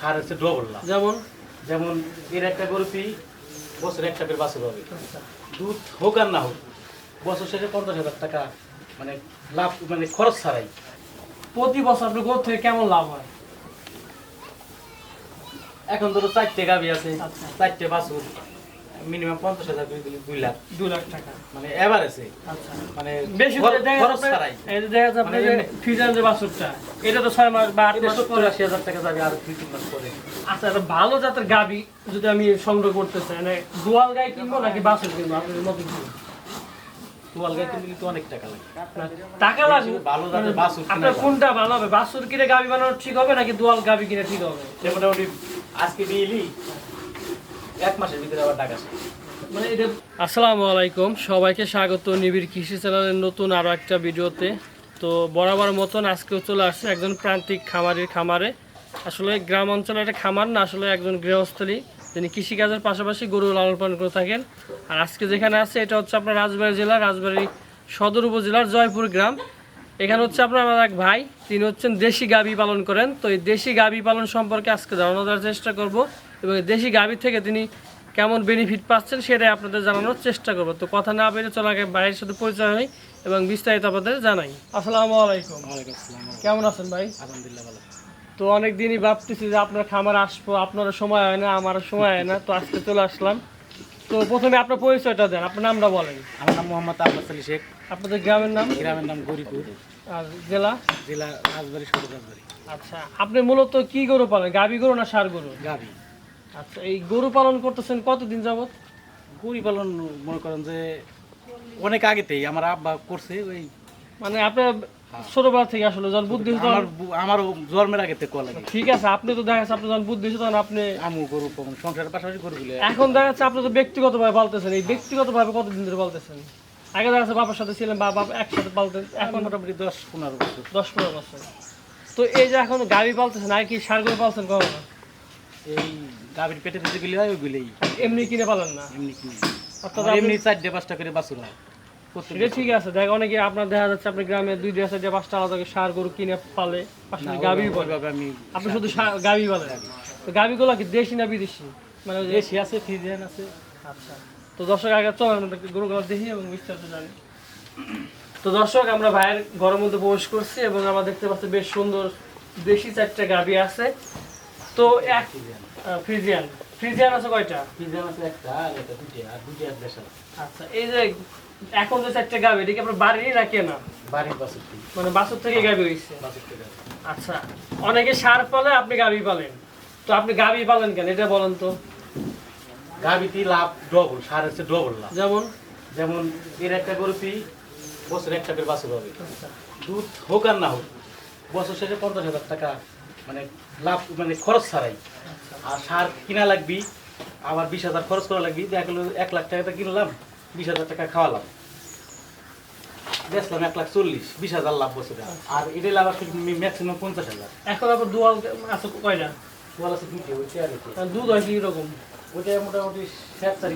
সার হচ্ছে ডবল লাভ যেমন? যেমন এর একটা গরু পি বছরে একটা করে বাছুর হবে। আচ্ছা। দুধ হোক আর না হোক বছর শেষে পঞ্চাশ হাজার টাকা মানে লাভ মানে খরচ ছাড়াই। প্রতি বছর আপনার গরু থেকে কেমন লাভ হয়? এখন ধরো চারটে গাভি আছে আচ্ছা। চারটে বাছুর। মিনিমাম পঞ্চাশ হাজার করে দিলে দুই লাখ। লাখ টাকা। মানে এভারেজে আচ্ছা। মানে বেশি খরচ ছাড়াই। দেখা মানে যে বাছুরটা এটা তো ছয় মাস বা আট মাস পরে আশি হাজার টাকা যাবে আর দুই তিন মাস পরে। আচ্ছা একটা ভালো জাতের গাবি যদি আমি সংগ্রহ করতে চাই মানে দোয়াল গাই কিনবো নাকি বাছুর কিনবো? আপনাদের মতো কি? তোয়াল গায়ে কিনলে কিন্তু অনেক টাকা লাগে। টাকা লাগবে। ভালো জাতের বাছুর কিনা আপনার কোনটা ভালো হবে? বাছুর কিনে গাবি বানানো ঠিক হবে নাকি দোয়াল গাবি কিনে ঠিক হবে? মোটামুটি আজকে দিয়ে এক মাসের ভিতরে আবার টাকা শেষ। মানে আসসালামু আলাইকুম, সবাইকে স্বাগত নিবিড় কৃষি চ্যানেলের নতুন আরও একটা ভিডিওতে। তো বরাবর মতন আজকেও চলে আসছে একজন প্রান্তিক খামারির খামারে। আসলে গ্রাম অঞ্চলে একটা খামার না, আসলে একজন গৃহস্থলী। তিনি কৃষিকাজের পাশাপাশি গরু লালন পালন করে থাকেন। আর আজকে যেখানে আছে, এটা হচ্ছে আপনার রাজবাড়ি জেলা, রাজবাড়ি সদর উপজেলার জয়পুর গ্রাম। এখানে হচ্ছে আপনার আমার এক ভাই, তিনি হচ্ছেন দেশি গাভী পালন করেন। তো এই দেশি গাভী পালন সম্পর্কে আজকে জানানো দেওয়ার চেষ্টা করব। এবং দেশি গাভী থেকে তিনি কেমন বেনিফিট পাচ্ছেন সেটাই আপনাদের জানানোর চেষ্টা করব। তো কথা না বেড়ে চলো আগে ভাইয়ের সাথে পরিচয় হই এবং বিস্তারিত আপনাদের জানাই। আসসালামু আলাইকুম। কেমন আছেন ভাই? আলহামদুলিল্লাহ ভালো। তো অনেক দিনই ভাবতেছি যে আপনার খামার আসব আপনারও সময় হয় না আমারও সময় হয় না তো আজকে চলে আসলাম। তো প্রথমে আপনার পরিচয়টা দেন আপনার নামটা বলেন। আমার নাম মোহাম্মদ আব্বাস আলী শেখ। আপনাদের গ্রামের নাম? গ্রামের নাম গরিপুর। আর জেলা? জেলা রাজবাড়ি সদর রাজবাড়ি। আচ্ছা আপনি মূলত কি গরু পালেন গাভী গরু না সার গরু? গাভি। আচ্ছা এই গরু পালন করতেছেন কতদিন যাবত গরু পালন মনে করেন যে অনেক আগেতেই আমার আব্বা করছে ওই মানে আপনার ছোটবেলা থেকে আসলে যখন বুদ্ধি হতো আমার আমারও জন্মের আগে থেকে কল ঠিক আছে আপনি তো দেখা যাচ্ছে আপনি যখন বুদ্ধি হতো তখন আপনি আমু গরু পালন সংসারের পাশাপাশি গরুগুলো। এখন দেখা যাচ্ছে আপনি তো ব্যক্তিগতভাবে পালতেছেন এই ব্যক্তিগতভাবে কতদিন ধরে পালতেছেন? আগে দেখা যাচ্ছে বাবার সাথে ছিলেন বা বাবা একসাথে পালতেন এখন এখন মোটামুটি দশ পনেরো বছর। দশ পনেরো বছর। তো এই যে এখন গাড়ি পালতেছেন আর কি সার গরু পালছেন কখনো? এই গাভীর পেটে দিতে গেলে হয় ওইগুলোই। এমনি কিনে পালেন না? এমনি কিনে। অর্থাৎ এমনি চারটে পাঁচটা করে বাছুর হয়। এটা ঠিক আছে দেখ অনেকে আপনার দেখা যাচ্ছে আপনি গ্রামে দুই দেড় চারটে পাঁচটা আলাদা করে সার গরু কিনে পালে পাশাপাশি গাভি পালে। আপনি শুধু গাভি পালেন। তো গাভিগুলো কি দেশি না বিদেশি? মানে দেশি আছে ফিজিয়ান আছে। আচ্ছা। তো দর্শক আগে চলেন আমরা গরুগুলো দেখি এবং বিস্তারিত জানি। তো দর্শক আমরা ভাইয়ের ঘরের মধ্যে প্রবেশ করছি এবং আমরা দেখতে পাচ্ছি বেশ সুন্দর দেশি চারটা গাভি আছে। তো এক ফ্রিজিয়ান। ফ্রিজিয়ান আছে কয়টা? ফিজিয়ান আছে একটা আর এটা দুইটা আর এক দেশাল। আচ্ছা এই যে এখন যে চারটা গাভি এটা কি আপনার বাড়িরই না? কেনা বাড়ির থেকে মানে বাছুর থেকে গাভি হয়েছে বাছুর থেকে আচ্ছা অনেকে সার পালে আপনি গাভি পালেন। তো আপনি গাভি পালেন কেন? এটা বলেন তো। গাভিটি লাভ ডবল সার হচ্ছে ডবল লাভ। যেমন? যেমন এর একটা গরু পি বছরে একটা করে বাছুর হবে। আচ্ছা। দুধ হোক আর না হোক বছর শেষে পঞ্চাশ হাজার টাকা মানে লাভ মানে খরচ ছাড়াই। আর সার কিনা লাগবি আবার বিশ হাজার খরচ করা লাগবি দেখা গেলো এক লাখ টাকাটা কিনলাম বিশ হাজার টাকা খাওয়ালাম। বেচলাম এক লাখ চল্লিশ বিশ হাজার লাভ বছরে আর এটাই লাভ আসলে ম্যাক্সিমাম পঞ্চাশ হাজার। এখন আপনার দুয়াল আছে কয়টা? তোয়াল আছে দুইটা ওইটা আর দুধ হয় কি রকম ওইটা মোটামুটি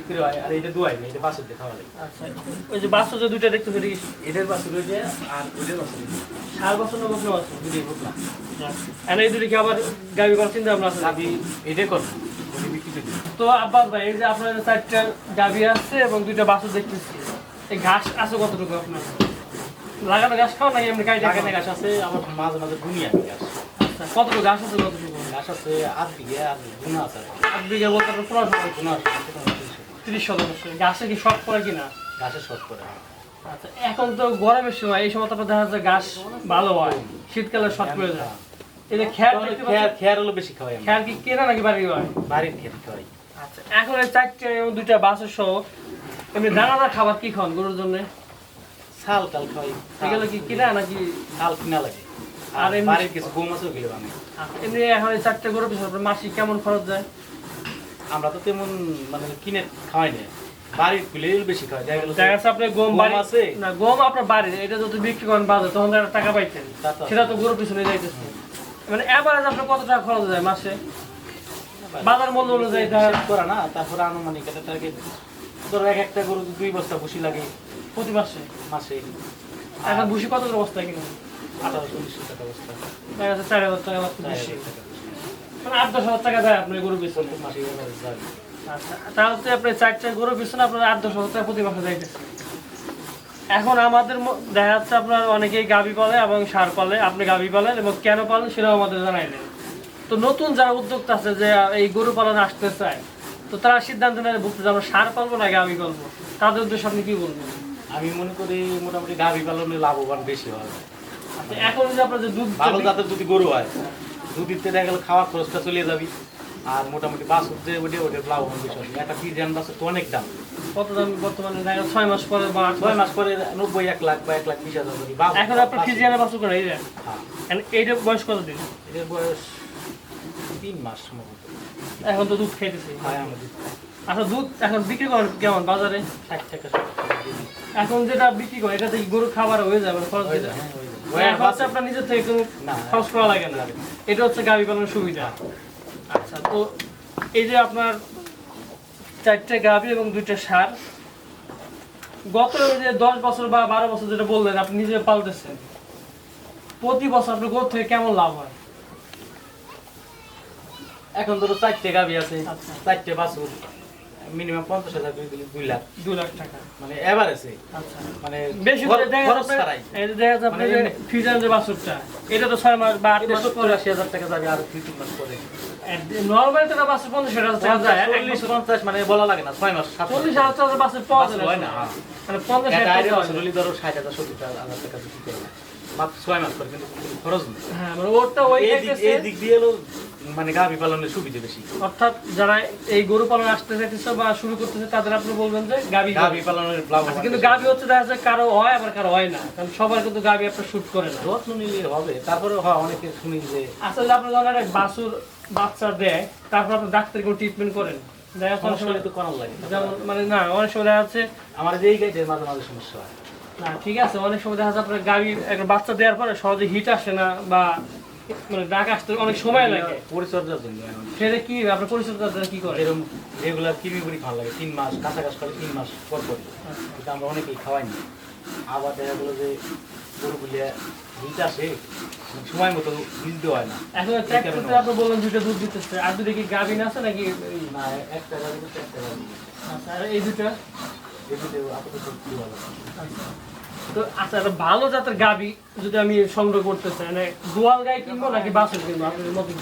করে হয় আর এটা দুয়াই না এটা বাছুর দিয়ে খাওয়া লাগে। আচ্ছা ওই যে যে দুইটা দেখতে আর সার না বুঝলাম আর এই দুটি কি আবার গাবি করার চিন্তা ভাবনা আছে? এটাই করব তো আব্বাস ভাই এই যে আপনার যে চারটা গাবি আছে এবং দুইটা বাছুর দেখতেছি এই ঘাস আছে কতটুকু আপনার? লাগানো ঘাস খাও নাকি এমনি কাইটে? গাছ আছে আবার মাঝে মাঝে গাছ আচ্ছা কতটুকু ঘাস আছে কতটুকু? গাছ আছে আধ বিঘে আর গুণা আছে। আট বিঘা বলতে আপনার গুণা আছে সেটা আমার তিনশো। তিরিশ শতাংশ। গাছে কি শখ করে কিনা? গাছের শর্ট করে আচ্ছা এখন তো গরমের সময় এই সময় তো আপনার দেখা যাচ্ছে ঘাস ভালো হয় শীতকালে করে যায়। খ্যার খেয়ার হলো বেশি খাওয়াই আমরা। খ্যার কি কেনা নাকি বাড়ি হয় বাড়ির খাওয়াই। আচ্ছা এখন এই চারটে এবং দুইটা বাসের সহ এমনি দানাদার খাবার কি খাওয়ান গরুর জন্য? শাল টাল খাওয়াই। এগুলো কি কিনা নাকি শাল কিনা লাগে। আর এমনি- কিছু গম আছে ওগুলো আমি এমনি এখন এই চারটে গরু পিছনে মাসিক কেমন খরচ যায়? আমরা তো তেমন মানে কিনে খাওয়াই না বাড়িরগুলো বেশি খাওয়াই দেখা দেখা যাচ্ছে আপনার গম গম বাড়ি আছে? না গম আপনার বাড়ির এটা যদি বিক্রি করেন বাজারে তখন একটা টাকা পাইতেন। সেটা তো গরু পিছনে যাইতেছে। মানে এভারেজ আপনার কত টাকা খরচ যায় মাসে? বাজার মূল্য অনুযায়ী করা না তারপরে আনুমানিক তাকে ধরো এক একটা গরু দুই বস্তা ভুসি লাগে প্রতি মাসে? মাসে। এখন ভুসি কত বস্তা কিনে গরু আপনার প্রতি এখন আমাদের দেখা যাচ্ছে আপনার অনেকেই গাভি পালে এবং সার পালে আপনি গাভি পালেন এবং কেন পালেন সেটাও আমাদের জানাইলেন তো নতুন যারা উদ্যোক্তা আছে যে এই গরু পালন আসতে চায় তো তারা সিদ্ধান্ত নেয় বলতে যে সার পালবো না গাভি পালবো। তাদের উদ্দেশ্যে আপনি কি বলবেন? আমি মনে করি মোটামুটি গাভী পালনে লাভবান বেশি আচ্ছা, এখন যদি আপনার যে দুধ ভালো জাতের যদি গরু হয়। দুধ দিতে দেখা গেলে খাওয়ার খরচটা চলে যাবি। আর মোটামুটি বাছুর যে ওটা ওটা লাভবান হবে একটা ফিজিয়ান বাছুর তো অনেক দাম। কত দাম বর্তমানে? দেখা ছয় মাস পরে বা ছয় মাস। পরে নব্বই এক লাখ বা এক লাখ বিশ হাজার এখন আপনার ফিজিয়ানের বাছুর করে এইটা হ্যাঁ। এইটা বয়স কত দিন এদের বয়স তিন মাস এখন তো দুধ খাইতেছে। হয় আমাদের আচ্ছা দুধ এখন বিক্রি করেন কেমন বাজারে? ষাট টাকা। এখন যেটা বিক্রি করে এটা থেকে গরু খাবার হয়ে যাবে খরচ হয়ে দিতে হ্যাঁ, হয়ে যায়। এখন হচ্ছে আপনার নিজের থেকে কোনো খরচ করা লাগে না এটা হচ্ছে গাভী পালনের সুবিধা। আচ্ছা তো এই যে আপনার চারটে গাভী এবং দুইটা সার গত ওই যে দশ বছর বা বারো বছর যেটা বললেন আপনি নিজে পালতেছেন প্রতি বছর আপনার গরু থেকে কেমন লাভ হয়? এখন ধরো চারটে গাভি আছে আচ্ছা। চারটে বাছুর। মিনিমাম পঞ্চাশ হাজার করে দিলে দুই লাখ। দু লাখ টাকা। মানে এভারেজে আচ্ছা। মানে বেশি খরচ ছাড়াই। এই দেখা আপনার মানে যে ফিজান যে বাছুরটা এটা তো ছয় মাস বা আট মাস সত্তর আশি হাজার টাকা যাবে আর দুই তিন মাস পরে। নর্মাল টাকা বাছুর পঞ্চাশ হাজার টাকা যায়। চল্লিশ পঞ্চাশ মানে বলা লাগে না ছয় মাস চল্লিশ হাজার টাকা বাছুর পাওয়া যায় না, হ্যাঁ। মানে পঞ্চাশ হাজার টাকা ধরো ষাট হাজার সত্তর হাজার টাকা বিক্রি করে না। মাত্র ছয় মাস পরে কিন্তু খরচ নেই। হ্যাঁ মানে ওরটা ওই দিক দিয়ে মানে গাভী পালনের সুবিধা বেশি। অর্থাৎ যারা এই গরু পালন আসতে চাইতেছে বা শুরু করতেছে তাদের আপনি বলবেন যে গাবি গাভী পালনের আচ্ছা, লাভবান কিন্তু। গাবি হচ্ছে দেখা যাচ্ছে কারও হয় আবার কারও হয় না। কারণ সবার কিন্তু গাবি আপনার শুট করে না। যত্ন নিলে হবে তারপরে হয় অনেকে শুনি যে আসলে আপনি যখন একটা বাছুর বাচ্চা দেয় তারপর আপনি ডাক্তার কোনো ট্রিটমেন্ট করেন? দেখা সময় তো করার লাগে। যেমন মানে না অনেক সময় দেখা যাচ্ছে আমার যে এই গাইতে মাঝে মাঝে সমস্যা হয়। না ঠিক আছে অনেক সময় দেখা যাচ্ছে আপনার গাড়ি একটা বাচ্চা দেওয়ার পরে সহজে হিট আসে না বা মানে ডাক আসতে অনেক সময় লাগে। পরিচর্যার জন্য সেটা কি আপনার পরিচর্যা কি করে? এরকম রেগুলার কিমি বুড়ি খাওয়া লাগে তিন মাস কাঁচা কাজ করে তিন মাস পর পর কিন্তু আমরা অনেকেই খাওয়াই না। আবার দেখা গেলো যে গরুগুলি হিট আসে সময় মতো বীজ দেওয়া হয় না। এখন ট্র্যাক্টরতে আপনি বললেন দুটো দুধ দিতেছে। আর দুটো কি গাভিন আছে নাকি না একটা কিন্তু একটা গাড়ি আচ্ছা, আর এই দুটো আপাতত দেওয়া লাগে আচ্ছা। তো আচ্ছা একটা ভালো জাতের গাভি যদি আমি সংগ্রহ করতে চাই মানে গোয়াল গাই কিনবো নাকি কিনবো? আপনার মতো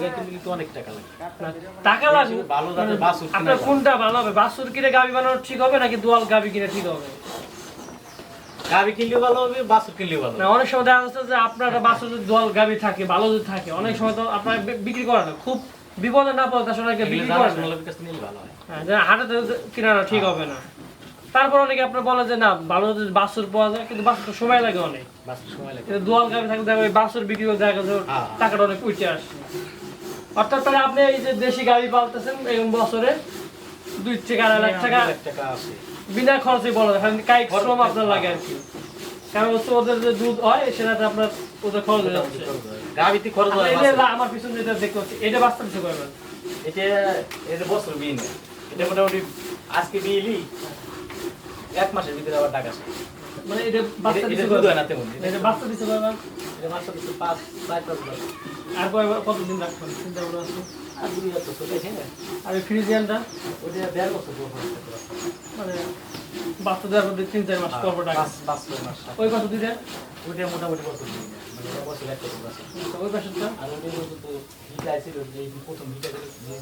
গাই কিন্তু অনেক টাকা লাগে। টাকা লাগবে ভালো জাতের বাছুর আপনার কোনটা ভালো হবে? বাছুর কিনে গাভি বানানো ঠিক হবে নাকি দোয়াল গাভি কিনে ঠিক হবে? গাভি কিনলেও ভালো হবে বাছুর কিনলেও ভালো না অনেক সময় দেখা যাচ্ছে যে আপনার একটা বাছুর যদি দোয়াল গাভি থাকে ভালো যদি থাকে অনেক সময় তো আপনার বিক্রি করে না। খুব বিপদে না পড়ে তার বিক্রি না। হয়। হ্যাঁ, হাটেতে কিনানো ঠিক হবে না। তারপর অনেকে আপনার বলে যে না ভালো বাছুর পাওয়া যায় কিন্তু বাছুর সময় লাগে অনেক। সময় লাগে। কিন্তু দোয়াল গাভি থাকলে দেখা যায় ওই বাছুর বিক্রি করে দেখা ওর হ্যাঁ। টাকাটা অনেক উঠে আসে। অর্থাৎ তাহলে আপনি এই যে দেশি গাভি পালতেছেন এরকম বছরে দুই থেকে আড়াই লাখ টাকা লাখ টাকা বিনা খরচে বলা যায়। কায়িক শ্রম আপনার লাগে আর কি। কারণ হচ্ছে ওদের যে দুধ হয় সেটাতে আপনার ওদের খরচ হয়ে যাচ্ছে। খরচ আচ্ছা, হয় এই আমার পিছনে যেটা দেখতে পাচ্ছি এটা বাস্তব করবেন এটা এটা বছর বিয়ে নেই এটা মোটামুটি আজকে বিয়েলি এক মাসের ভিতরে আবার টাকা আসে। মানে এটা বাস্তব এটা কিছু দুধ করবেন না তেমন এটা বাস্তব কিছু করবেন এটা মাসে কিছু পাঁচ প্রায় পাঁচ বছর। আর কয়- কতদিন রাখবেন? চিন্তা করে আছে। আর দুই বছর চলে আর ফ্রিজিয়ানটা? ওটা দেড় বছর পর পর থাকতে পারে। মানে বাচ্চা দেওয়ার মধ্যে তিন চার মাস পর পর টাকা পাঁচ পাঁচ ছয় মাস ওই কত দিলেন ওটা মোটামুটি বছর বিয়ে মানে বছর এক ওই পাশেরটা আর ওটা পর্যন্ত হিট আইছিল যে প্রথম হিট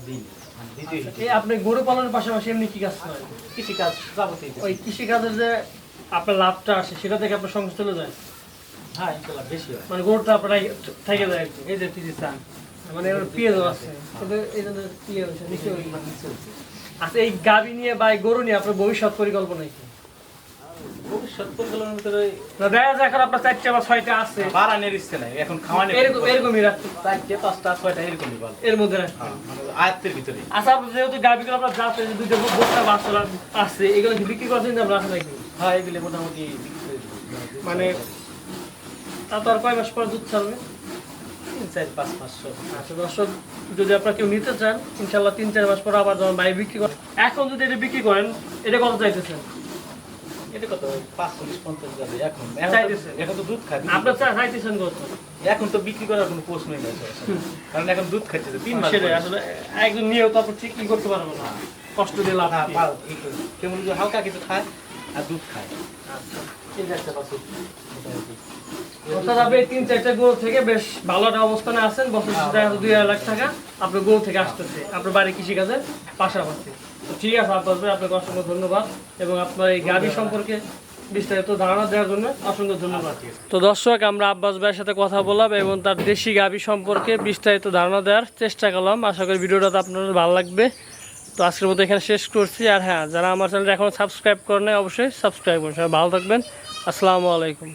দিন। দ্বিতীয় আপনি গরু পালনের পাশাপাশি এমনি কি কাজ করেন? কৃষিকাজ যাবতীয় ওই কৃষিকাজের যে আপনার লাভটা আসে সেটা থেকে আপনার সংসার চলে যায়। হ্যাঁ ইনশাল্লাহ বেশি হয়। মানে গরুটা আপনার থেকে যায় এই যে তিরিশ চান মানে এর আছে। এই জন্য পিএ নিচে ওই- নিচে হচ্ছে। আচ্ছা এই গাবি নিয়ে বা এই গরু নিয়ে আপনার ভবিষ্যৎ পরিকল্পনা কি? ভবিষ্যৎ পরিকল্পনার ভিতরে দেখা যায় এখন আপনার চারটে বা ছয়টা আছে। ইচ্ছে নাই এখন এরকম এরকমই রাখতে চারটে পাঁচটা ছয়টা এরকমই এর মধ্যে রাখতে হ্যাঁ, মানে আয়ত্তের ভিতরে আচ্ছা যেহেতু গাবিগুলো আপনার যাচ্ছে বস্তা আছে এগুলো বিক্রি করছেন রাখা নাকি হ্যাঁ এগুলি মোটামুটি। মানে তা তো আর কয় মাস পর দুধ ছাড়বে? তিন চার পাঁচ পাঁচশো আচ্ছা দর্শক যদি আপনারা কেউ নিতে চান ইনশাল্লাহ তিন চার মাস পর আবার যখন ভাই বিক্রি করেন এখন যদি এটা বিক্রি করেন এটা কত চাইতেছেন? এটা কত? পাঁচ চল্লিশ পঞ্চাশ যাবে এখন। এখন তো- দুধ খায় আপনার চা চাইতেছেন কত? এখন তো বিক্রি করার কোনো প্রশ্নই নেই কারণ এখন দুধ খাচ্ছে তিন মাস আসলে একজন নিয়েও তারপর ঠিক কি করতে পারব না। কষ্ট দিয়ে লাভ হ্যাঁ, কেমন হালকা কিছু খায় আর দুধ খায়। অর্থাৎ আপনি তিন চারটা গরু থেকে বেশ ভালো একটা অবস্থানে আছেন বছর যাচ্ছে দুই আড়াই লাখ টাকা আপনার গরু থেকে আসতেছে। আপনার বাড়ি কৃষিকাজের পাশাপাশি। তো ঠিক আছে আব্বাস ভাই আপনাকে অসংখ্য ধন্যবাদ এবং আপনার এই গাড়ি সম্পর্কে বিস্তারিত ধারণা দেওয়ার জন্য অসংখ্য ধন্যবাদ। তো দর্শক আমরা আব্বাস ভাইয়ের সাথে কথা বললাম এবং তার দেশি গাভি সম্পর্কে বিস্তারিত ধারণা দেওয়ার চেষ্টা করলাম। আশা করি ভিডিওটা আপনাদের ভালো লাগবে। তো আজকের মতো এখানে শেষ করছি। আর হ্যাঁ যারা আমার চ্যানেলটা এখনও সাবস্ক্রাইব করেন অবশ্যই সাবস্ক্রাইব করুন। সবাই ভালো থাকবেন। আসসালামু আলাইকুম।